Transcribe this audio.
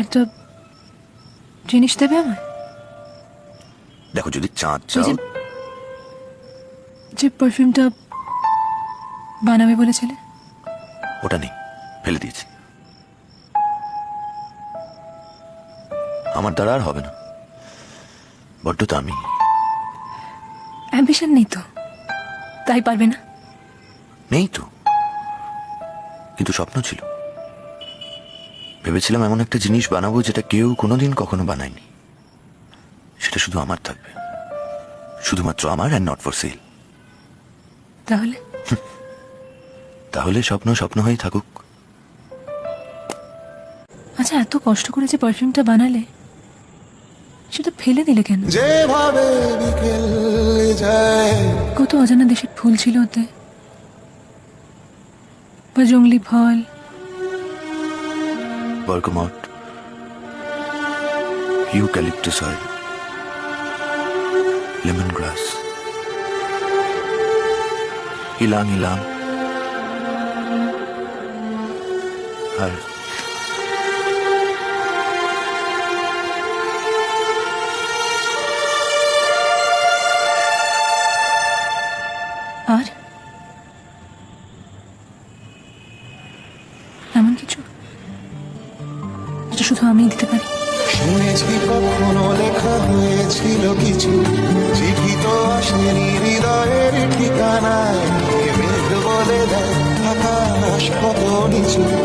একটা জিনিস দেবে আমায়? দেখো যদি চাঁদ ওই চাও। যে যে পারফিউমটা বানাবে বলেছিলে? ওটা নেই ফেলে দিয়েছি। আমার দ্বারা আর হবে না। বড্ড দামি। অ্যাম্বিশন নেই তো? তাই পারবে না? নেই তো। কিন্তু স্বপ্ন ছিল। ভেবেছিলাম এমন একটা জিনিস বানাবো যেটা কেউ কোনোদিন কখনো বানায়নি। সেটা শুধু আমার থাকবে। শুধুমাত্র আমার অ্যান্ড নট ফর সেল তাহলে? তাহলে স্বপ্ন স্বপ্ন হয়ে থাকুক। আচ্ছা এত কষ্ট করে যে পারফিউমটা বানালে সেটা ফেলে দিলে কেন? যেভাবে বিকেল যায়। কত অজানা দেশের ফুল ছিল ওতে। বা জঙ্গলি ফল bergamot, eucalyptus oil, lemongrass, ilang ilang, আর শুধু আমি দিতে পারি। শুনেছি কখনো লেখা হয়েছিল কিছু। চিঠি তো আসেনি হৃদয়ের ঠিকানায়। বলে দেয় আকাশ কত নিচু।